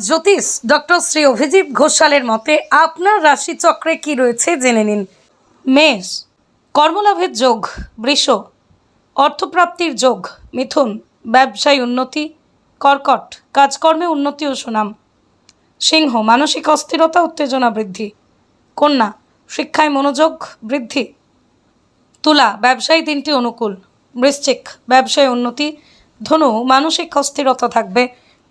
জ্যোতিষ doctor Shri Abhijit ঘোষালের মতে আপনার রাশিচক্রে কি রয়েছে জেনে নিন। মেষ, কর্মলাভের যোগ, বৃষ, অর্থপ্রাপ্তির যোগ, মিথুন, ব্যবসায় উন্নতি, কর্কট, কাজকর্মে উন্নতি ও সুনাম, সিংহ, মানসিক অস্থিরতা, উত্তেজনা বৃদ্ধি, কন্যা, শিক্ষায় মনোযোগ বৃদ্ধি, তুলা, ব্যবসায়ী দিনটি অনুকূল, বৃশ্চিক, ব্যবসায় উন্নতি, ধনু, মানসিক অস্থিরতা থাকবে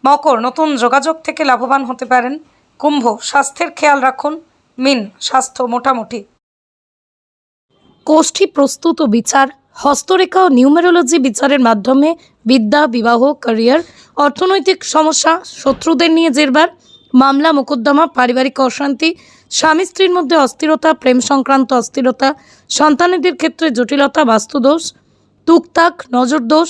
মকর নতুন যোগাযোগ থেকে লাভবান হতে পারেন। কুম্ভ, স্বাস্থ্যের খেয়াল রাখুন। মিন, স্বাস্থ্য মোটামুটি। কোষ্ঠী প্রস্তুত ও বিচার, হস্তরেখা ও নিউমেরোলজি বিচারের মাধ্যমে বিদ্যা, বিবাহ, ক্যারিয়ার, অর্থনৈতিক সমস্যা, শত্রুদের নিয়ে জেরবার, মামলা, মোকদ্দমা, পারিবারিক অশান্তি, স্বামী স্ত্রীর মধ্যে অস্থিরতা, প্রেম সংক্রান্ত অস্থিরতা, সন্তানেদের ক্ষেত্রে জটিলতা, বাস্তুদোষ তুকতাক নজরদোষ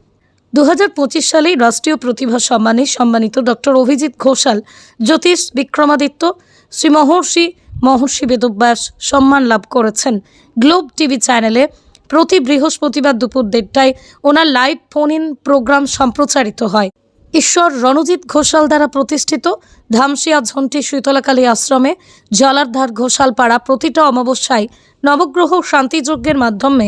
দু সালেই রাষ্ট্রীয় প্রতিভা সম্মানে সম্মানিত ডক্টর অভিজিৎ ঘোষাল, জ্যোতিষ বিক্রমাদিত্য, শ্রী মহর্ষি মহর্ষি বেদব্যাস সম্মান লাভ করেছেন। গ্লোব টিভি চ্যানেলে প্রতি বৃহস্পতিবার দুপুর দেড়টায় ওনার লাইভ ফোন ইন প্রোগ্রাম সম্প্রচারিত হয়। ঈশ্বর রণজিৎ ঘোষাল দ্বারা প্রতিষ্ঠিত ধামসিয়া ঝন্টি শীতলাকালী আশ্রমে জলারধার ঘোষাল পাড়া প্রতিটা অমাবস্যায় নবগ্রহ শান্তিযজ্ঞের মাধ্যমে